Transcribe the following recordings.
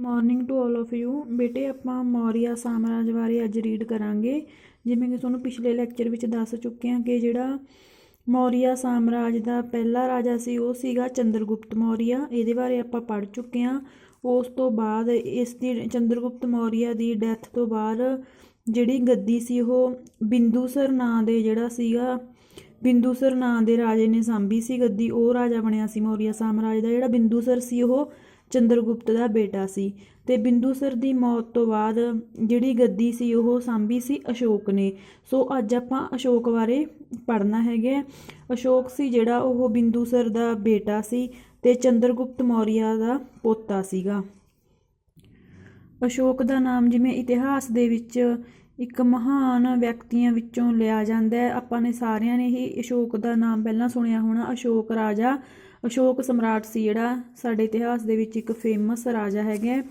Morning to all of you ਬੇਟੇ, ਆਪਾਂ ਮੌਰੀਆ ਸਾਮਰਾਜ ਬਾਰੇ ਅੱਜ ਰੀਡ ਕਰਾਂਗੇ। ਜਿਵੇਂ ਕਿ ਤੁਹਾਨੂੰ ਪਿਛਲੇ ਲੈਕਚਰ ਵਿੱਚ ਦੱਸ ਚੁੱਕੇ ਹਾਂ ਕਿ ਜਿਹੜਾ ਮੌਰੀਆ ਸਾਮਰਾਜ ਦਾ ਪਹਿਲਾ ਰਾਜਾ ਸੀ, ਉਹ ਸੀਗਾ ਚੰਦਰਗੁਪਤ ਮੌਰੀਆ। ਇਹਦੇ ਬਾਰੇ ਆਪਾਂ ਪੜ੍ਹ ਚੁੱਕੇ ਹਾਂ। ਉਸ ਤੋਂ ਬਾਅਦ ਇਸ ਦੀ ਚੰਦਰਗੁਪਤ ਮੌਰੀਆ ਦੀ ਡੈਥ ਤੋਂ ਬਾਅਦ ਜਿਹੜੀ ਗੱਦੀ ਸੀ, ਉਹ ਬਿੰਦੂਸਰ ਨਾਂ ਦੇ ਜਿਹੜਾ ਸੀਗਾ, ਬਿੰਦੂਸਰ ਨਾਂ ਦੇ ਰਾਜੇ ਨੇ ਸਾਂਭੀ ਸੀ ਗੱਦੀ। ਉਹ ਰਾਜਾ ਬਣਿਆ ਸੀ ਮੌਰੀਆ ਸਾਮਰਾਜ ਦਾ। ਜਿਹੜਾ ਬਿੰਦੂਸਰ ਸੀ, ਉਹ ਚੰਦਰਗੁਪਤ ਦਾ ਬੇਟਾ ਸੀ ਤੇ ਬਿੰਦੂਸਰ ਦੀ ਮੌਤ ਤੋਂ ਬਾਅਦ ਜਿਹੜੀ ਗੱਦੀ ਸੀ ਉਹ ਸਾਂਭੀ ਸੀ ਅਸ਼ੋਕ ਨੇ। ਸੋ ਅੱਜ ਆਪਾਂ ਅਸ਼ੋਕ ਬਾਰੇ ਪੜ੍ਹਨਾ ਹੈਗਾ ਅਸ਼ੋਕ ਸੀ ਜਿਹੜਾ ਉਹ ਬਿੰਦੂਸਰ ਦਾ ਬੇਟਾ ਸੀ ਤੇ ਚੰਦਰਗੁਪਤ ਮੌਰੀਆ ਦਾ ਪੋਤਾ ਸੀਗਾ। ਅਸ਼ੋਕ ਦਾ ਨਾਮ ਜਿਵੇਂ ਇਤਿਹਾਸ ਦੇ ਵਿੱਚ ਇੱਕ ਮਹਾਨ ਵਿਅਕਤੀਆਂ ਵਿੱਚੋਂ ਲਿਆ ਜਾਂਦਾ ਹੈ। ਆਪਾਂ ਨੇ ਸਾਰਿਆਂ ਨੇ ਹੀ ਅਸ਼ੋਕ ਦਾ ਨਾਮ ਪਹਿਲਾਂ ਸੁਣਿਆ ਹੋਣਾ, ਅਸ਼ੋਕ ਰਾਜਾ ਅਸ਼ੋਕ ਸਮਰਾਟ ਸੀ ਜਿਹੜਾ ਸਾਡੇ ਇਤਿਹਾਸ ਦੇ ਵਿੱਚ ਇੱਕ ਫੇਮਸ ਰਾਜਾ ਹੈਗਾ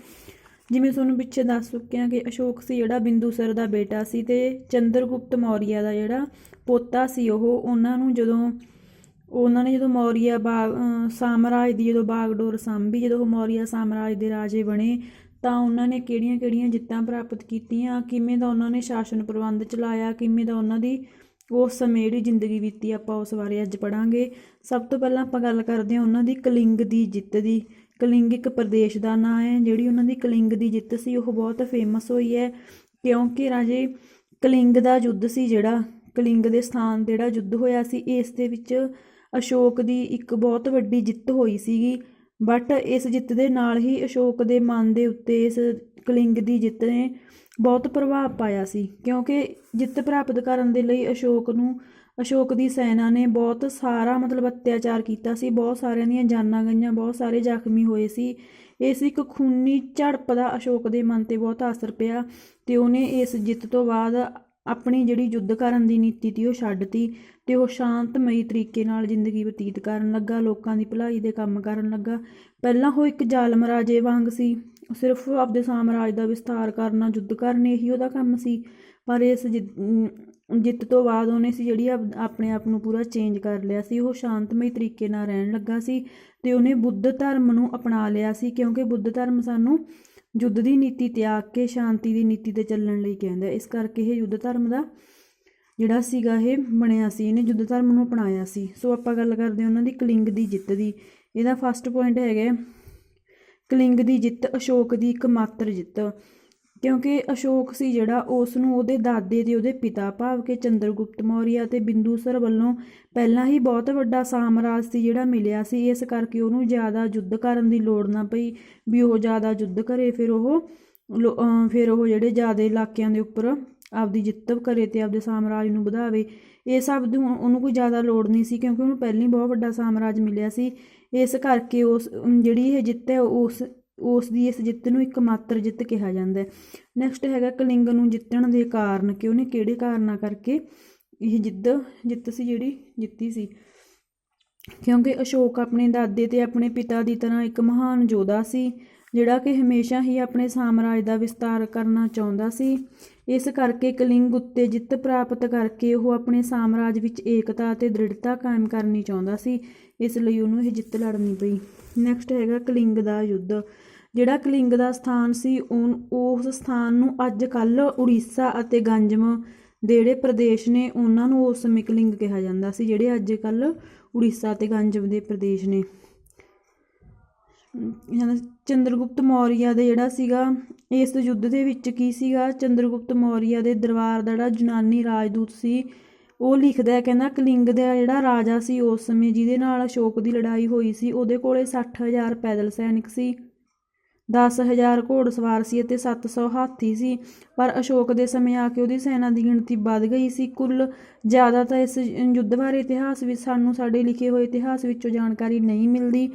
ਜਿਵੇਂ ਤੁਹਾਨੂੰ ਪਿੱਛੇ ਦੱਸ ਚੁੱਕੇ ਹਾਂ ਕਿ ਅਸ਼ੋਕ ਸੀ ਜਿਹੜਾ ਬਿੰਦੂਸਰ ਦਾ ਬੇਟਾ ਸੀ ਤੇ ਚੰਦਰਗੁਪਤ ਮੌਰੀਆ ਦਾ ਜਿਹੜਾ ਪੋਤਾ ਸੀ ਉਹ, ਉਹਨਾਂ ਨੂੰ ਜਦੋਂ, ਉਹਨਾਂ ਨੇ ਜਦੋਂ ਮੌਰੀਆ ਬਾਗ ਸਾਮਰਾਜ ਦੀ ਜਦੋਂ ਬਾਗਡੋਰ ਸਾਂਭੀ, ਜਦੋਂ ਉਹ ਮੌਰੀਆ ਸਾਮਰਾਜ ਦੇ ਰਾਜੇ ਬਣੇ, ਤਾਂ ਉਹਨਾਂ ਨੇ ਕਿਹੜੀਆਂ-ਕਿਹੜੀਆਂ ਜਿੱਤਾਂ ਪ੍ਰਾਪਤ ਕੀਤੀਆਂ, ਕਿਵੇਂ ਦਾ ਉਹਨਾਂ ਨੇ ਸ਼ਾਸਨ ਪ੍ਰਬੰਧ ਚਲਾਇਆ, ਕਿਵੇਂ ਦਾ ਉਹਨਾਂ ਦੀ ਉਸ ਸਮੇਂ ਜਿਹੜੀ ਜ਼ਿੰਦਗੀ ਬੀਤੀ ਆਪਾਂ ਉਸ ਬਾਰੇ ਅੱਜ ਪੜਾਂਗੇ ਸਭ ਤੋਂ ਪਹਿਲਾਂ ਆਪਾਂ ਗੱਲ ਕਰਦੇ ਹਾਂ ਉਹਨਾਂ ਦੀ ਕਲਿੰਗ ਦੀ ਜਿੱਤ ਦੀ। ਕਲਿੰਗ ਇੱਕ ਪ੍ਰਦੇਸ਼ ਦਾ ਨਾਂ ਹੈ, ਜਿਹੜੀ ਉਹਨਾਂ ਦੀ ਕਲਿੰਗ ਦੀ ਜਿੱਤ ਸੀ, ਉਹ ਬਹੁਤ ਫੇਮਸ ਹੋਈ ਹੈ। ਕਿਉਂਕਿ ਰਾਜੇ ਕਲਿੰਗ ਦਾ ਯੁੱਧ ਸੀ ਜਿਹੜਾ, ਕਲਿੰਗ ਦੇ ਸਥਾਨ ਤੇ ਜਿਹੜਾ ਯੁੱਧ ਹੋਇਆ ਸੀ, ਇਸ ਦੇ ਵਿੱਚ ਅਸ਼ੋਕ ਦੀ ਇੱਕ ਬਹੁਤ ਵੱਡੀ ਜਿੱਤ ਹੋਈ ਸੀਗੀ। ਬਟ ਇਸ ਜਿੱਤ ਦੇ ਨਾਲ ਹੀ ਅਸ਼ੋਕ ਦੇ ਮਨ ਦੇ ਉੱਤੇ ਇਸ ਕਲਿੰਗ ਦੀ ਜਿੱਤ ਨੇ ਬਹੁਤ ਪ੍ਰਭਾਵ ਪਾਇਆ ਸੀ, ਕਿਉਂਕਿ ਜਿੱਤ ਪ੍ਰਾਪਤ ਕਰਨ ਦੇ ਲਈ ਅਸ਼ੋਕ ਨੂੰ, ਅਸ਼ੋਕ ਦੀ ਸੈਨਾ ਨੇ ਬਹੁਤ ਸਾਰਾ ਮਤਲਬ ਅਤਿਆਚਾਰ ਕੀਤਾ ਸੀ, ਬਹੁਤ ਸਾਰਿਆਂ ਦੀਆਂ ਜਾਨਾਂ ਗਈਆਂ, ਬਹੁਤ ਸਾਰੇ ਜ਼ਖਮੀ ਹੋਏ ਸੀ। ਇਸ ਇੱਕ ਖੂਨੀ ਝੜਪ ਦਾ ਅਸ਼ੋਕ ਦੇ ਮਨ ਤੇ ਬਹੁਤ ਅਸਰ ਪਿਆ ਤੇ ਉਹਨੇ ਇਸ ਜਿੱਤ ਤੋਂ ਬਾਅਦ ਆਪਣੀ ਜਿਹੜੀ ਯੁੱਧ ਕਰਨ ਦੀ ਨੀਤੀ ਤੀ, ਉਹ ਛੱਡਤੀ ਤੇ ਉਹ ਸ਼ਾਂਤਮਈ ਤਰੀਕੇ ਨਾਲ ਜ਼ਿੰਦਗੀ ਬਤੀਤ ਕਰਨ ਲੱਗਾ, ਲੋਕਾਂ ਦੀ ਭਲਾਈ ਦੇ ਕੰਮ ਕਰਨ ਲੱਗਾ। ਪਹਿਲਾਂ ਉਹ ਇੱਕ ਜ਼ਾਲਮ ਰਾਜੇ ਵਾਂਗ ਸੀ। ਸਿਰਫ ਆਪਦੇ ਸਾਮਰਾਜ ਦਾ ਵਿਸਥਾਰ ਕਰਨਾ ਯੁੱਧ ਕਰਨੇ ਹੀ ਉਹਦਾ ਕੰਮ ਸੀ। ਪਰ ਇਸ ਜਿ- ਜਿੱਤ ਤੋਂ ਬਾਅਦ ਉਹਨੇ ਸੀ ਜਿਹੜੀ ਆਪ- ਆਪਣੇ ਆਪ ਨੂੰ ਪੂਰਾ ਚੇਂਜ ਕਰ ਲਿਆ ਸੀ। ਉਹ ਸ਼ਾਂਤਮਈ ਤਰੀਕੇ ਨਾਲ ਰਹਿਣ ਲੱਗਾ ਸੀ ਤੇ ਉਹਨੇ ਬੁੱਧ ਧਰਮ ਨੂੰ ਅਪਣਾ ਲਿਆ ਸੀ ਕਿਉਂਕਿ ਬੁੱਧ ਧਰਮ ਸਾਨੂੰ ਯੁੱਧ ਦੀ ਨੀਤੀ ਤਿਆਗ ਕੇ ਸ਼ਾਂਤੀ ਦੀ ਨੀਤੀ ਤੇ ਚੱਲਣ ਲਈ ਕਹਿੰਦਾ। ਇਸ ਕਰਕੇ ਇਹ ਯੁੱਧ ਧਰਮ ਦਾ ਜਿਹੜਾ ਸੀਗਾ ਇਹ ਬਣਿਆ ਸੀ। ਇਹਨੇ ਯੁੱਧ ਧਰਮ ਨੂੰ ਅਪਣਾਇਆ ਸੀ। ਸੋ ਆਪਾਂ ਗੱਲ ਕਰਦੇ ਹਾਂ ਉਹਨਾਂ ਦੀ ਕਲਿੰਗ ਦੀ ਜਿੱਤ ਦੀ। ਇਹਦਾ ਫਸਟ ਪੁਆਇੰਟ ਹੈਗਾ ਕਲਿੰਗ ਦੀ ਜਿੱਤ, ਅਸ਼ੋਕ ਦੀ ਇੱਕਮਾਤਰ ਜਿੱਤ। ਕਿਉਂਕਿ ਅਸ਼ੋਕ ਸੀ ਜਿਹੜਾ ਉਸ ਨੂੰ ਉਹਦੇ ਦਾਦੇ ਤੇ ਉਹਦੇ ਪਿਤਾ ਭਾਵ ਕਿ ਚੰਦਰਗੁਪਤ ਮੌਰੀਆ ਤੇ ਬਿੰਦੂਸਰ ਵੱਲੋਂ ਪਹਿਲਾਂ ਹੀ ਬਹੁਤ ਵੱਡਾ ਸਾਮਰਾਜ ਸੀ ਜਿਹੜਾ ਮਿਲਿਆ ਸੀ। ਇਸ ਕਰਕੇ ਉਹਨੂੰ ਜ਼ਿਆਦਾ ਯੁੱਧ ਕਰਨ ਦੀ ਲੋੜ ਨਾ ਪਈ। ਵੀ ਉਹ ਜ਼ਿਆਦਾ ਯੁੱਧ ਕਰੇ, ਫਿਰ ਉਹ ਲੋ- ਫਿਰ ਉਹ ਜਿਹੜੇ ਜ਼ਿਆਦਾ ਇਲਾਕਿਆਂ ਦੇ ਉੱਪਰ ਆਪਦੀ ਜਿੱਤ ਕਰੇ ਤੇ ਆਪਦੇ ਸਾਮਰਾਜ ਨੂੰ ਵਧਾਵੇ। ਇਹ ਸਭ ਨੂੰ ਉਹਨੂੰ ਕੋਈ ਜ਼ਿਆਦਾ ਲੋੜ ਨਹੀਂ ਸੀ ਕਿਉਂਕਿ ਉਹਨੂੰ ਪਹਿਲਾਂ ਹੀ ਬਹੁਤ ਵੱਡਾ ਸਾਮਰਾਜ ਮਿਲਿਆ ਸੀ। ਇਸ ਕਰਕੇ ਉਸ ਜਿਹੜੀ ਇਹ ਜਿੱਤ ਹੈ, ਉਸ ਉਸ ਦੀ ਇਸ ਜਿੱਤ ਨੂੰ ਇੱਕ ਮਾਤਰ ਜਿੱਤ ਕਿਹਾ ਜਾਂਦਾ ਹੈ। ਨੈਕਸਟ ਹੈਗਾ ਕਲਿੰਗ ਨੂੰ ਜਿੱਤਣ ਦੇ ਕਾਰਨ, ਕਿ ਉਹਨੇ ਕਿਹੜੇ ਕਾਰਨਾਂ ਕਰਕੇ ਇਹ ਜਿੱਦ ਜਿੱਤ ਸੀ ਜਿਹੜੀ, ਜਿੱਤੀ ਸੀ? ਕਿਉਂਕਿ ਅਸ਼ੋਕ ਆਪਣੇ ਦਾਦੇ ਤੇ ਆਪਣੇ ਪਿਤਾ ਦੀ ਤਰ੍ਹਾਂ ਇੱਕ ਮਹਾਨ ਯੋਧਾ ਸੀ। ਜਿਹੜਾ ਕਿ ਹਮੇਸ਼ਾ ਹੀ ਆਪਣੇ ਸਾਮਰਾਜ ਦਾ ਵਿਸਤਾਰ ਕਰਨਾ ਚਾਹੁੰਦਾ ਸੀ। ਇਸ ਕਰਕੇ ਕਲਿੰਗ ਉੱਤੇ ਜਿੱਤ ਪ੍ਰਾਪਤ ਕਰਕੇ ਉਹ ਆਪਣੇ ਸਾਮਰਾਜ ਵਿੱਚ ਏਕਤਾ ਅਤੇ ਦ੍ਰਿੜਤਾ ਕਾਇਮ ਕਰਨੀ ਚਾਹੁੰਦਾ ਸੀ। ਇਸ ਲਈ ਉਹਨੂੰ ਇਹ ਜਿੱਤ ਲੜਨੀ ਪਈ। ਨੈਕਸਟ ਹੈਗਾ ਕਲਿੰਗ ਦਾ ਯੁੱਧ। ਜਿਹੜਾ ਕਲਿੰਗ ਦਾ ਸਥਾਨ ਸੀ ਉਨ- ਉਸ ਸਥਾਨ ਨੂੰ ਅੱਜ ਕੱਲ ਉੜੀਸਾ ਅਤੇ ਗੰਜਮ ਦੇ ਜਿਹੜੇ ਪ੍ਰਦੇਸ਼ ਨੇ ਉਹਨਾਂ ਨੂੰ ਉਸ ਸਮੇਂ ਕਲਿੰਗ ਕਿਹਾ ਜਾਂਦਾ ਸੀ, ਜਿਹੜੇ ਅੱਜ ਕੱਲ ਉੜੀਸਾ ਅਤੇ ਗੰਜਮ ਦੇ ਪ੍ਰਦੇਸ਼ ਨੇ। ਚੰਦਰਗੁਪਤ ਮੌਰੀਆ ਦੇ ਜਿਹੜਾ ਸੀਗਾ, ਇਸ ਯੁੱਧ ਦੇ ਵਿੱਚ ਕੀ ਸੀਗਾ? ਚੰਦਰਗੁਪਤ ਮੌਰੀਆ ਦੇ ਦਰਬਾਰ ਦਾ ਜਿਹੜਾ ਯੂਨਾਨੀ ਰਾਜਦੂਤ ਸੀ, ਉਹ ਲਿਖਦਾ ਕਹਿੰਦਾ ਕਲਿੰਗ ਦਾ ਜਿਹੜਾ ਰਾਜਾ ਸੀ, ਉਸ ਸਮੇਂ ਜਿਹਦੇ ਨਾਲ ਅਸ਼ੋਕ ਦੀ ਲੜਾਈ ਹੋਈ ਸੀ, ਉਹਦੇ ਕੋਲੇ 60000 ਪੈਦਲ ਸੈਨਿਕ ਸੀ 10000 ਘੋੜਸਵਾਰ ਸੀ ਅਤੇ 700 ਹਾਥੀ ਸੀ। ਪਰ ਅਸ਼ੋਕ ਦੇ ਸਮੇਂ ਆ ਕੇ ਉਹਦੀ ਸੈਨਾ ਦੀ ਗਿਣਤੀ ਵੱਧ ਗਈ ਸੀ। ਕੁੱਲ ਜ਼ਿਆਦਾ ਤਾਂ ਇਸ ਯੁੱਧ ਬਾਰੇ ਇਤਿਹਾਸ ਵਿੱਚ ਸਾਨੂੰ ਸਾਡੇ ਲਿਖੇ ਹੋਏ ਇਤਿਹਾਸ ਵਿੱਚੋਂ ਜਾਣਕਾਰੀ ਨਹੀਂ ਮਿਲਦੀ।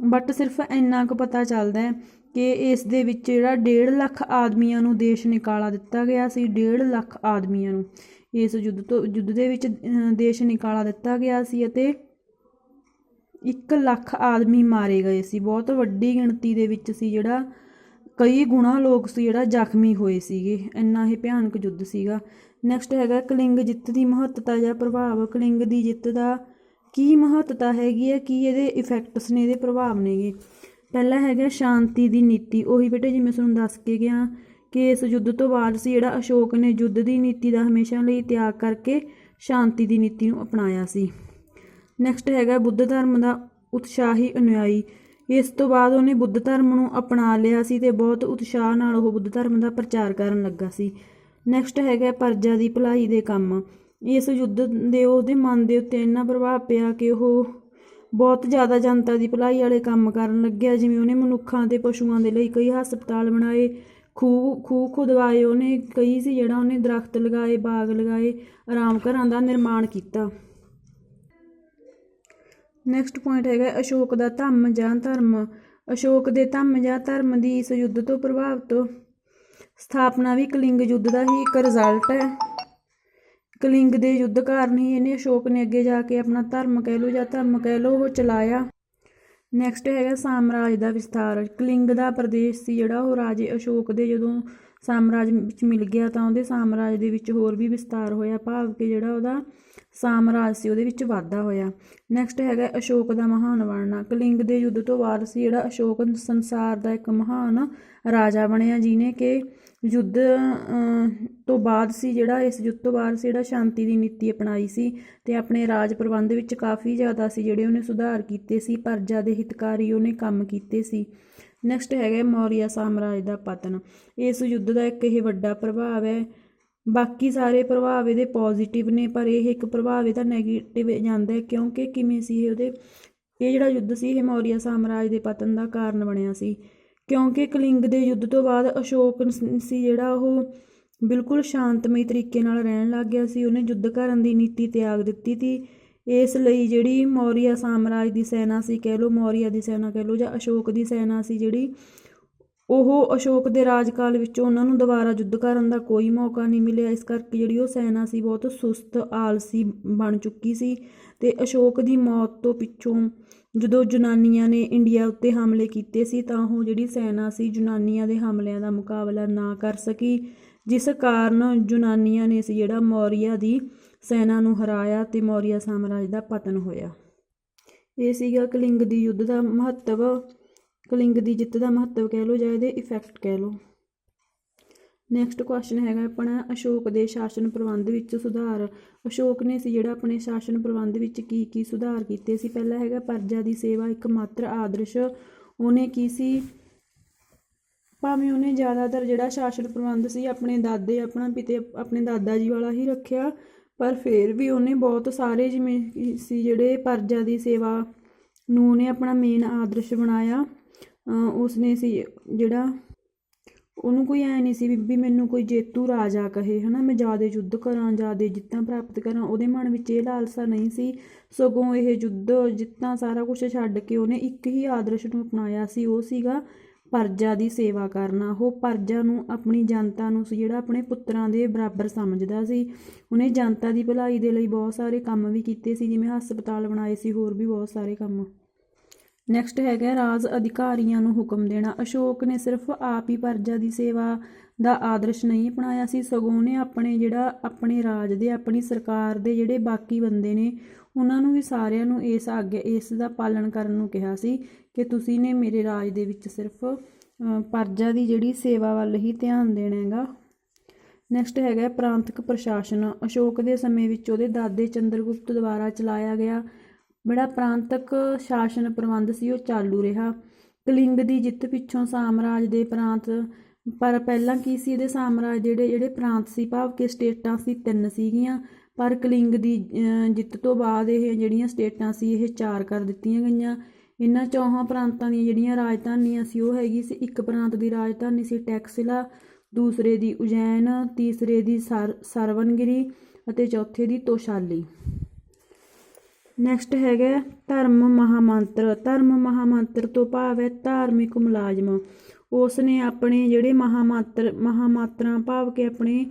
ਬਟ ਸਿਰਫ ਇੰਨਾ ਕੁ ਪਤਾ ਚੱਲਦਾ ਹੈ ਕਿ ਇਸ ਦੇ ਵਿੱਚ ਜਿਹੜਾ 1.5 ਲੱਖ ਆਦਮੀਆਂ ਨੂੰ ਦੇਸ਼ ਨਿਕਾਲਾ ਦਿੱਤਾ ਗਿਆ ਸੀ 1.5 ਲੱਖ ਆਦਮੀਆਂ ਨੂੰ। ਇਸ ਯੁੱਧ ਤੋਂ, ਯੁੱਧ ਦੇ ਵਿੱਚ ਦੇਸ਼ ਨਿਕਾਲਾ ਦਿੱਤਾ ਗਿਆ ਸੀ ਅਤੇ 1 ਲੱਖ ਆਦਮੀ ਮਾਰੇ ਗਏ ਸੀ। ਬਹੁਤ ਵੱਡੀ ਗਿਣਤੀ ਦੇ ਵਿੱਚ ਸੀ ਜਿਹੜਾ, ਕਈ ਗੁਣਾ ਲੋਕ ਸੀ ਜਿਹੜਾ ਜ਼ਖਮੀ ਹੋਏ ਸੀਗੇ। ਇੰਨਾ ਹੀ ਭਿਆਨਕ ਯੁੱਧ ਸੀਗਾ। ਨੈਕਸਟ ਹੈਗਾ ਕਲਿੰਗ ਜਿੱਤ ਦੀ ਮਹੱਤਤਾ ਜਾਂ ਪ੍ਰਭਾਵ। ਕਲਿੰਗ ਦੀ ਜਿੱਤ ਦਾ ਕੀ ਮਹੱਤਤਾ ਹੈਗੀ ਹੈ, ਕੀ ਇਹਦੇ ਇਫੈਕਟਸ ਨੇ, ਇਹਦੇ ਪ੍ਰਭਾਵ ਨੇਗੇ। ਪਹਿਲਾ ਹੈਗਾ ਸ਼ਾਂਤੀ ਦੀ ਨੀਤੀ। ਉਹੀ ਬੇਟੇ ਜਿਵੇਂ ਤੁਹਾਨੂੰ ਦੱਸ ਕੇ ਗਿਆ ਕਿ ਇਸ ਯੁੱਧ ਤੋਂ ਬਾਅਦ ਸੀ, ਜਿਹੜਾ ਅਸ਼ੋਕ ਨੇ ਯੁੱਧ ਦੀ ਨੀਤੀ ਦਾ ਹਮੇਸ਼ਾ ਲਈ ਤਿਆਗ ਕਰਕੇ ਸ਼ਾਂਤੀ ਦੀ ਨੀਤੀ ਨੂੰ ਅਪਣਾਇਆ ਸੀ। ਨੈਕਸਟ ਹੈਗਾ ਬੁੱਧ ਧਰਮ ਦਾ ਉਤਸ਼ਾਹੀ ਅਨੁਯਾਈ। ਇਸ ਤੋਂ ਬਾਅਦ ਉਹਨੇ ਬੁੱਧ ਧਰਮ ਨੂੰ ਅਪਣਾ ਲਿਆ ਸੀ ਤੇ ਬਹੁਤ ਉਤਸ਼ਾਹ ਨਾਲ ਉਹ ਬੁੱਧ ਧਰਮ ਦਾ ਪ੍ਰਚਾਰ ਕਰਨ ਲੱਗਾ ਸੀ। ਨੈਕਸਟ ਹੈਗਾ ਪਰਜਾ ਦੀ ਭਲਾਈ ਦੇ ਕੰਮ। ਇਸ ਯੁੱਧ ਦੇ ਉਹਦੇ ਮਨ ਦੇ ਉੱਤੇ ਇੰਨਾ ਪ੍ਰਭਾਵ ਪਿਆ ਕਿ ਉਹ ਬਹੁਤ ਜ਼ਿਆਦਾ ਜਨਤਾ ਦੀ ਭਲਾਈ ਵਾਲੇ ਕੰਮ ਕਰਨ ਲੱਗਿਆ। ਜਿਵੇਂ ਉਹਨੇ ਮਨੁੱਖਾਂ ਤੇ ਪਸ਼ੂਆਂ ਦੇ ਲਈ ਕਈ ਹਸਪਤਾਲ ਬਣਾਏ, ਖੂਹ ਖੂਹ ਖੁਦਵਾਏ, ਉਹਨੇ ਕਈ ਸੀ ਜਿਹੜਾ ਉਹਨੇ ਦਰਖਤ ਲਗਾਏ, ਬਾਗ ਲਗਾਏ, ਆਰਾਮ ਘਰਾਂ ਦਾ ਨਿਰਮਾਣ ਕੀਤਾ। ਨੈਕਸਟ ਪੁਆਇੰਟ ਹੈਗਾ ਅਸ਼ੋਕ ਦਾ ਧੰਮ ਜਾਂ ਧਰਮ। ਅਸ਼ੋਕ ਦੇ ਧੰਮ ਜਾਂ ਧਰਮ ਦੀ ਇਸ ਯੁੱਧ ਤੋਂ ਪ੍ਰਭਾਵਿਤ ਸਥਾਪਨਾ ਵੀ ਕਲਿੰਗ ਯੁੱਧ ਦਾ ਹੀ ਇੱਕ ਰਿਜ਼ਲਟ ਹੈ। ਕਲਿੰਗ ਦੇ ਯੁੱਧ ਕਾਰਨ ਹੀ ਇਹਨੇ ਅਸ਼ੋਕ ਨੇ ਅੱਗੇ ਜਾ ਕੇ ਆਪਣਾ ਧਰਮ ਕਹਿ ਲਓ ਜਾਂ ਧਰਮ ਕਹਿ ਲਓ, ਉਹ ਚਲਾਇਆ। ਨੈਕਸਟ ਹੈਗਾ ਸਾਮਰਾਜ ਦਾ ਵਿਸਥਾਰ। ਕਲਿੰਗ ਦਾ ਪ੍ਰਦੇਸ਼ ਸੀ ਜਿਹੜਾ, ਉਹ ਰਾਜੇ ਅਸ਼ੋਕ ਦੇ ਜਦੋਂ ਸਾਮਰਾਜ ਵਿੱਚ ਮਿਲ ਗਿਆ ਤਾਂ ਉਹਦੇ ਸਾਮਰਾਜ ਦੇ ਵਿੱਚ ਹੋਰ ਵੀ ਵਿਸਤਾਰ ਹੋਇਆ, ਭਾਵ ਕਿ ਜਿਹੜਾ ਉਹਦਾ ਸਾਮਰਾਜ ਸੀ ਉਹਦੇ ਵਿੱਚ ਵਾਧਾ ਹੋਇਆ। ਨੈਕਸਟ ਹੈਗਾ ਅਸ਼ੋਕ ਦਾ ਮਹਾਨ ਬਣਨਾ ਕਲਿੰਗ ਦੇ ਯੁੱਧ ਤੋਂ ਬਾਅਦ ਸੀ ਜਿਹੜਾ ਅਸ਼ੋਕ ਸੰਸਾਰ ਦਾ ਇੱਕ ਮਹਾਨ ਰਾਜਾ ਬਣਿਆ, ਜਿਹਨੇ ਕਿ ਯੁੱਧ ਤੋਂ ਬਾਅਦ ਸੀ ਜਿਹੜਾ, ਇਸ ਯੁੱਧ ਤੋਂ ਬਾਅਦ ਸੀ ਜਿਹੜਾ ਸ਼ਾਂਤੀ ਦੀ ਨੀਤੀ ਅਪਣਾਈ ਸੀ ਤੇ ਆਪਣੇ ਰਾਜ ਪ੍ਰਬੰਧ ਵਿੱਚ ਕਾਫੀ ਜ਼ਿਆਦਾ ਸੀ ਜਿਹੜੇ ਉਹਨੇ ਸੁਧਾਰ ਕੀਤੇ ਸੀ, ਪਰਜਾ ਦੇ ਹਿਤਕਾਰੀ ਉਹਨੇ ਕੰਮ ਕੀਤੇ ਸੀ। ਨੈਕਸਟ ਹੈਗਾ ਮੌਰੀਆ ਸਾਮਰਾਜ ਦਾ ਪਤਨ। ਇਸ ਯੁੱਧ ਦਾ ਇੱਕ ਇਹ ਵੱਡਾ ਪ੍ਰਭਾਵ ਹੈ। ਬਾਕੀ ਸਾਰੇ ਪ੍ਰਭਾਵ ਇਹਦੇ ਪੋਜ਼ਿਟਿਵ ਨੇ, ਪਰ ਇਹ ਇੱਕ ਪ੍ਰਭਾਵ ਇਹਦਾ ਨੈਗੇਟਿਵ ਜਾਂਦਾ ਕਿਉਂਕਿ ਕਿਵੇਂ ਸੀ ਇਹ ਉਹਦੇ, ਇਹ ਜਿਹੜਾ ਯੁੱਧ ਸੀ, ਇਹ ਮੌਰੀਆ ਸਾਮਰਾਜ ਦੇ ਪਤਨ ਦਾ ਕਾਰਨ ਬਣਿਆ ਸੀ। ਕਿਉਂਕਿ ਕਲਿੰਗ ਦੇ ਯੁੱਧ ਤੋਂ ਬਾਅਦ ਅਸ਼ੋਕ ਸੀ ਜਿਹੜਾ ਉਹ ਬਿਲਕੁਲ ਸ਼ਾਂਤਮਈ ਤਰੀਕੇ ਨਾਲ ਰਹਿਣ ਲੱਗ ਗਿਆ ਸੀ। ਉਹਨੇ ਯੁੱਧ ਕਰਨ ਦੀ ਨੀਤੀ ਤਿਆਗ ਦਿੱਤੀ ਤੀ ਇਸ ਲਈ ਜਿਹੜੀ ਮੌਰੀਆ ਸਾਮਰਾਜ ਦੀ ਸੈਨਾ ਸੀ, ਕਹਿ ਲਓ ਮੌਰੀਆ ਦੀ ਸੈਨਾ ਕਹਿ ਲਓ ਜਾਂ ਅਸ਼ੋਕ ਦੀ ਸੈਨਾ ਸੀ ਜਿਹੜੀ, ਉਹ ਅਸ਼ੋਕ ਦੇ ਰਾਜਕਾਲ ਵਿੱਚ ਉਹਨਾਂ ਨੂੰ ਦੁਬਾਰਾ ਯੁੱਧ ਕਰਨ ਦਾ ਕੋਈ ਮੌਕਾ ਨਹੀਂ ਮਿਲਿਆ। ਇਸ ਕਰਕੇ ਜਿਹੜੀ ਉਹ ਸੈਨਾ ਸੀ, ਬਹੁਤ ਸੁਸਤ, ਆਲਸੀ ਬਣ ਚੁੱਕੀ ਸੀ। ਤੇ ਅਸ਼ੋਕ ਦੀ ਮੌਤ ਤੋਂ ਪਿੱਛੋਂ ਜਦੋਂ ਯੂਨਾਨੀਆਂ ਨੇ ਇੰਡੀਆ ਉੱਤੇ ਹਮਲੇ ਕੀਤੇ ਸੀ, ਤਾਂ ਉਹ ਜਿਹੜੀ ਸੈਨਾ ਸੀ ਯੂਨਾਨੀਆਂ ਦੇ ਹਮਲਿਆਂ ਦਾ ਮੁਕਾਬਲਾ ਨਾ ਕਰ ਸਕੀ, ਜਿਸ ਕਾਰਨ ਯੂਨਾਨੀਆਂ ਨੇ ਸੀ ਜਿਹੜਾ ਮੌਰੀਆ ਦੀ ਸੈਨਾ ਨੂੰ ਹਰਾਇਆ ਤੇ ਮੌਰੀਆ ਸਾਮਰਾਜ ਦਾ ਪਤਨ ਹੋਇਆ। ਇਹ ਸੀਗਾ ਕਲਿੰਗ ਦੀ ਯੁੱਧ ਦਾ ਮਹੱਤਵ। ਕਲਿੰਗ ਦੀ ਜਿੱਤ ਦਾ ਮਹੱਤਵ ਕਹਿ ਲਓ ਜਾਂ ਇਹਦੇ ਇਫੈਕਟ ਕਹਿ ਲਓ। ਨੈਕਸਟ ਕੁਐਸਚਨ ਹੈਗਾ ਆਪਣਾ, ਅਸ਼ੋਕ ਦੇ ਸ਼ਾਸਨ ਪ੍ਰਬੰਧ ਵਿੱਚ ਸੁਧਾਰ। ਅਸ਼ੋਕ ਨੇ ਸੀ ਜਿਹੜਾ ਆਪਣੇ ਸ਼ਾਸਨ ਪ੍ਰਬੰਧ ਵਿੱਚ ਕੀ ਕੀ ਸੁਧਾਰ ਕੀਤੇ ਸੀ? ਪਹਿਲਾ ਹੈਗਾ ਪਰਜਾ ਦੀ ਸੇਵਾ ਇੱਕ ਮਾਤਰ ਆਦਰਸ਼। ਉਹਨੇ ਕੀ ਸੀ? ਭਾਵੇਂ ਉਹਨੇ ਜ਼ਿਆਦਾਤਰ ਜਿਹੜਾ ਸ਼ਾਸਨ ਪ੍ਰਬੰਧ ਸੀ ਆਪਣੇ ਦਾਦੇ, ਆਪਣਾ ਪਿਤੇ, ਆਪਣੇ ਦਾਦਾ ਜੀ ਵਾਲਾ ਹੀ ਰੱਖਿਆ, ਪਰ ਫਿਰ ਵੀ ਉਹਨੇ ਬਹੁਤ ਸਾਰੇ ਜਿਵੇਂ ਸੀ ਜਿਹੜੇ ਪਰਜਾ ਦੀ ਸੇਵਾ ਨੂੰ ਉਹਨੇ ਆਪਣਾ ਮੇਨ ਆਦਰਸ਼ ਬਣਾਇਆ। ਉਸਨੇ ਸੀ ਜਿਹੜਾ ਉਹਨੂੰ ਕੋਈ ਐ ਨਹੀਂ ਸੀ ਵੀ ਮੈਨੂੰ ਕੋਈ ਜੇਤੂ ਰਾਜਾ ਕਹੇ, ਹਨਾ? ਮੈਂ ਜ਼ਿਆਦਾ ਯੁੱਧ ਕਰਾਂ, ਜ਼ਿਆਦਾ ਜਿੱਤਾਂ ਪ੍ਰਾਪਤ ਕਰਾਂ, ਉਹਦੇ ਮਨ ਵਿੱਚ ਇਹ ਲਾਲਸਾ ਨਹੀਂ ਸੀ। ਸਗੋਂ ਇਹ ਯੁੱਧ, ਜਿੱਤਾਂ ਸਾਰਾ ਕੁਝ ਛੱਡ ਕੇ ਉਹਨੇ ਇੱਕ ਹੀ ਆਦਰਸ਼ ਨੂੰ ਅਪਣਾਇਆ ਸੀ, ਉਹ ਸੀਗਾ ਪਰਜਾ ਦੀ ਸੇਵਾ ਕਰਨਾ। ਉਹ ਪਰਜਾ ਨੂੰ ਆਪਣੀ ਜਨਤਾ ਨੂੰ ਸੀ, ਜਿਹੜਾ ਆਪਣੇ ਪੁੱਤਰਾਂ ਦੇ ਬਰਾਬਰ ਸਮਝਦਾ ਸੀ। ਉਹਨੇ ਜਨਤਾ ਦੀ ਭਲਾਈ ਦੇ ਲਈ ਬਹੁਤ ਸਾਰੇ ਕੰਮ ਵੀ ਕੀਤੇ ਸੀ, ਜਿਵੇਂ ਹਸਪਤਾਲ ਬਣਾਏ ਸੀ, ਹੋਰ ਵੀ ਬਹੁਤ ਸਾਰੇ ਕੰਮ। ਨੈਕਸਟ ਹੈਗਾ ਰਾਜ ਅਧਿਕਾਰੀਆਂ ਨੂੰ ਹੁਕਮ ਦੇਣਾ। ਅਸ਼ੋਕ ਨੇ ਸਿਰਫ ਆਪ ਹੀ ਪਰਜਾ ਦੀ ਸੇਵਾ ਦਾ ਆਦਰਸ਼ ਨਹੀਂ ਅਪਣਾਇਆ ਸੀ, ਸਗੋਂ ਉਹਨੇ ਆਪਣੇ ਜਿਹੜਾ ਆਪਣੇ ਰਾਜ ਦੇ, ਆਪਣੀ ਸਰਕਾਰ ਦੇ ਜਿਹੜੇ ਬਾਕੀ ਬੰਦੇ ਨੇ, ਉਹਨਾਂ ਨੂੰ ਵੀ ਸਾਰਿਆਂ ਨੂੰ ਇਸ ਆਗਿਆ, ਇਸ ਦਾ ਪਾਲਣ ਕਰਨ ਨੂੰ ਕਿਹਾ ਸੀ ਕਿ ਤੁਸੀਂ ਨੇ ਮੇਰੇ ਰਾਜ ਦੇ ਵਿੱਚ ਸਿਰਫ ਪਰਜਾ ਦੀ ਜਿਹੜੀ ਸੇਵਾ ਵੱਲ ਹੀ ਧਿਆਨ ਦੇਣਾ ਹੈਗਾ। ਨੈਕਸਟ ਹੈਗਾ ਪ੍ਰਾਂਤਿਕ ਪ੍ਰਸ਼ਾਸਨ। ਅਸ਼ੋਕ ਦੇ ਸਮੇਂ ਵਿੱਚ ਉਹਦੇ ਦਾਦੇ ਚੰਦਰਗੁਪਤ ਦੁਆਰਾ ਚਲਾਇਆ ਗਿਆ ਬੜਾ ਪ੍ਰਾਂਤਕ ਸ਼ਾਸਨ ਪ੍ਰਬੰਧ ਸੀ, ਉਹ ਚਾਲੂ ਰਿਹਾ। ਕਲਿੰਗ ਦੀ ਜਿੱਤ ਪਿੱਛੋਂ ਸਾਮਰਾਜ ਦੇ ਪ੍ਰਾਂਤ, ਪਰ ਪਹਿਲਾਂ ਕੀ ਸੀ ਇਹਦੇ ਸਾਮਰਾਜ? ਜਿਹੜੇ ਜਿਹੜੇ ਪ੍ਰਾਂਤ ਸੀ, ਭਾਵ ਕਿ ਸਟੇਟਾਂ ਸੀ, ਤਿੰਨ ਸੀਗੀਆਂ। ਪਰ ਕਲਿੰਗ ਦੀ ਜਿੱਤ ਤੋਂ ਬਾਅਦ ਇਹ ਜਿਹੜੀਆਂ ਸਟੇਟਾਂ ਸੀ, ਇਹ ਚਾਰ ਕਰ ਦਿੱਤੀਆਂ ਗਈਆਂ। ਇਹਨਾਂ ਚੌਹਾਂ ਪ੍ਰਾਂਤਾਂ ਦੀਆਂ ਜਿਹੜੀਆਂ ਰਾਜਧਾਨੀਆਂ ਸੀ, ਉਹ ਹੈਗੀ ਸੀ, ਇੱਕ ਪ੍ਰਾਂਤ ਦੀ ਰਾਜਧਾਨੀ ਸੀ ਟੈਕਸਿਲਾ, ਦੂਸਰੇ ਦੀ ਉਜੈਨ, ਤੀਸਰੇ ਦੀ ਸਰ, ਸਰਵਨਗਿਰੀ ਅਤੇ ਚੌਥੇ ਦੀ ਤੋਸ਼ਾਲੀ। ਨੈਕਸਟ ਹੈਗਾ ਧਰਮ ਮਹਾਮੰਤਰ। ਧਰਮ ਮਹਾਮੰਤਰ ਤੋਂ ਭਾਵ ਹੈ ਧਾਰਮਿਕ ਮੁਲਾਜ਼ਮ। ਉਸ ਨੇ ਆਪਣੇ ਜਿਹੜੇ ਮਹਾਮੰਤਰ, ਮਹਾਮਾਤਰਾ ਭਾਵ ਕਿ ਆਪਣੇ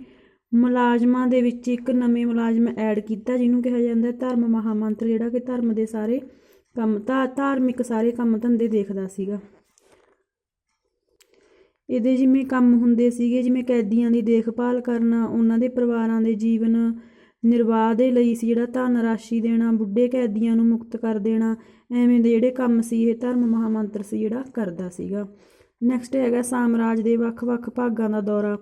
ਮੁਲਾਜ਼ਮਾਂ ਦੇ ਵਿੱਚ ਇੱਕ ਨਵੇਂ ਮੁਲਾਜ਼ਮ ਐਡ ਕੀਤਾ, ਜਿਹਨੂੰ ਕਿਹਾ ਜਾਂਦਾ ਹੈ ਧਰਮ ਮਹਾਮੰਤਰ, ਜਿਹੜਾ ਕਿ ਧਰਮ ਦੇ ਸਾਰੇ ਕੰਮ, ਧਾ, ਧਾਰਮਿਕ ਸਾਰੇ ਕੰਮ ਧੰਦੇ ਦੇਖਦਾ ਸੀਗਾ। ਇਹਦੇ ਜਿਵੇਂ ਕੰਮ ਹੁੰਦੇ ਸੀਗੇ, ਜਿਵੇਂ ਕੈਦੀਆਂ ਦੀ ਦੇਖਭਾਲ ਕਰਨਾ, ਉਹਨਾਂ ਦੇ ਪਰਿਵਾਰਾਂ ਦੇ ਜੀਵਨ ਨਿਰਵਾਹ ਦੇ ਲਈ ਸੀ ਜਿਹੜਾ ਧਨ ਰਾਸ਼ੀ ਦੇਣਾ, ਬੁੱਢੇ ਕੈਦੀਆਂ ਨੂੰ ਮੁਕਤ ਕਰ ਦੇਣਾ, ਐਵੇਂ ਦੇ ਜਿਹੜੇ ਕੰਮ ਸੀ ਇਹ ਧਰਮ ਮਹਾਮੰਤਰ ਸੀ ਜਿਹੜਾ ਕਰਦਾ ਸੀਗਾ। ਨੈਕਸਟ ਹੈਗਾ ਸਾਮਰਾਜ ਦੇ ਵੱਖ-ਵੱਖ ਭਾਗਾਂ ਦਾ ਦੌਰਾ।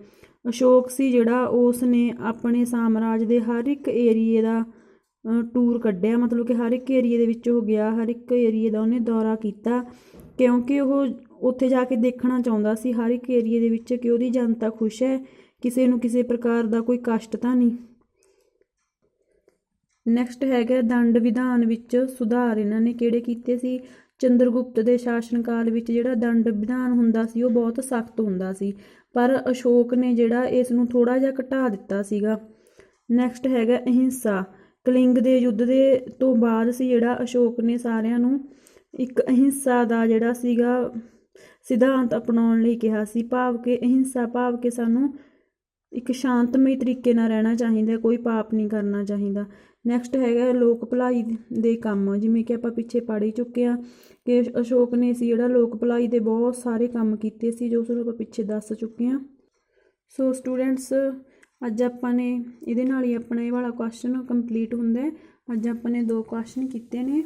ਅਸ਼ੋਕ ਸੀ ਜਿਹੜਾ ਉਸ ਨੇ ਆਪਣੇ ਸਾਮਰਾਜ ਦੇ ਹਰ ਇੱਕ ਏਰੀਏ ਦਾ ਟੂਰ ਕੱਢਿਆ। ਮਤਲਬ ਕਿ ਹਰ ਇੱਕ ਏਰੀਏ ਦੇ ਵਿੱਚ ਉਹ ਗਿਆ, ਹਰ ਇੱਕ ਏਰੀਏ ਦਾ ਉਹਨੇ ਦੌਰਾ ਕੀਤਾ। ਕਿਉਂਕਿ ਉਹ ਉੱਥੇ ਜਾ ਕੇ ਦੇਖਣਾ ਚਾਹੁੰਦਾ ਸੀ ਹਰ ਇੱਕ ਏਰੀਏ ਦੇ ਵਿੱਚ ਕਿ ਉਹਦੀ ਜਨਤਾ ਖੁਸ਼ ਹੈ, ਕਿਸੇ ਨੂੰ ਕਿਸੇ ਪ੍ਰਕਾਰ ਦਾ ਕੋਈ ਕਸ਼ਟ ਤਾਂ ਨਹੀਂ। ਨੈਕਸਟ ਹੈਗਾ ਦੰਡ ਵਿਧਾਨ ਵਿੱਚ ਸੁਧਾਰ। ਇਹਨਾਂ ਨੇ ਕਿਹੜੇ ਕੀਤੇ ਸੀ? ਚੰਦਰਗੁਪਤ ਦੇ ਸ਼ਾਸਨ ਕਾਲ ਵਿੱਚ ਜਿਹੜਾ ਦੰਡ ਵਿਧਾਨ ਹੁੰਦਾ ਸੀ, ਉਹ ਬਹੁਤ ਸਖਤ ਹੁੰਦਾ ਸੀ। ਪਰ ਅਸ਼ੋਕ ਨੇ ਜਿਹੜਾ ਇਸ ਨੂੰ ਥੋੜਾ ਜਿਹਾ ਘਟਾ ਦਿੱਤਾ ਸੀਗਾ। ਨੈਕਸਟ ਹੈਗਾ ਅਹਿੰਸਾ। ਕਲਿੰਗ ਦੇ ਯੁੱਧ ਦੇ ਤੋਂ ਬਾਅਦ ਸੀ ਜਿਹੜਾ ਅਸ਼ੋਕ ਨੇ ਸਾਰਿਆਂ ਨੂੰ ਇੱਕ ਅਹਿੰਸਾ ਦਾ ਜਿਹੜਾ ਸੀਗਾ ਸਿਧਾਂਤ ਅਪਣਾਉਣ ਲਈ ਕਿਹਾ ਸੀ। ਭਾਵ ਕਿ ਅਹਿੰਸਾ, ਭਾਵ ਕਿ ਸਾਨੂੰ ਇੱਕ ਸ਼ਾਂਤਮਈ ਤਰੀਕੇ ਨਾਲ ਰਹਿਣਾ ਚਾਹੀਦਾ, ਕੋਈ ਪਾਪ ਨਹੀਂ ਕਰਨਾ ਚਾਹੀਦਾ। ਨੈਕਸਟ ਹੈਗਾ ਲੋਕ ਭਲਾਈ ਦੇ ਕੰਮ। ਜਿਵੇਂ ਕਿ ਆਪਾਂ ਪਿੱਛੇ ਪੜ੍ਹ ਹੀ ਚੁੱਕੇ ਆ ਕਿ ਅਸ਼ੋਕ ਨੇ ਸੀ ਜਿਹੜਾ ਲੋਕ ਭਲਾਈ ਦੇ ਬਹੁਤ ਸਾਰੇ ਕੰਮ ਕੀਤੇ ਸੀ, ਜੋ ਤੁਹਾਨੂੰ ਆਪਾਂ ਪਿੱਛੇ ਦੱਸ ਚੁੱਕੇ ਆ ਸੋ ਸਟੂਡੈਂਟਸ ਅੱਜ ਆਪਾਂ ਨੇ ਇਹਦੇ ਨਾਲ ਹੀ ਆਪਣਾ ਇਹ ਵਾਲਾ ਕੁਐਸਚਨ ਕੰਪਲੀਟ ਹੁੰਦਾ ਅੱਜ ਆਪਾਂ ਨੇ ਦੋ ਕੁਐਸਚਨ ਕੀਤੇ ਨੇ।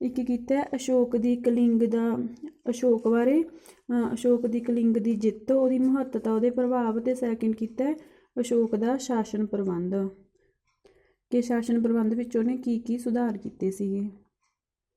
ਇੱਕ ਕੀਤਾ ਅਸ਼ੋਕ ਦੀ ਕਲਿੰਗ ਦਾ ਅਸ਼ੋਕ ਬਾਰੇ। ਅਸ਼ੋਕ ਦੀ ਕਲਿੰਗ ਦੀ ਜਿੱਤ, ਉਹਦੀ ਮਹੱਤਤਾ, ਉਹਦੇ ਪ੍ਰਭਾਵ ਤੇ ਸੈਕਿੰਡ ਕੀਤਾ ਅਸ਼ੋਕ ਦਾ ਸ਼ਾਸਨ ਪ੍ਰਬੰਧ। ਕਿ ਸ਼ਾਸਨ ਪ੍ਰਬੰਧ ਵਿੱਚ ਉਹਨੇ ਕੀ ਕੀ ਸੁਧਾਰ ਕੀਤੇ ਸੀਗੇ?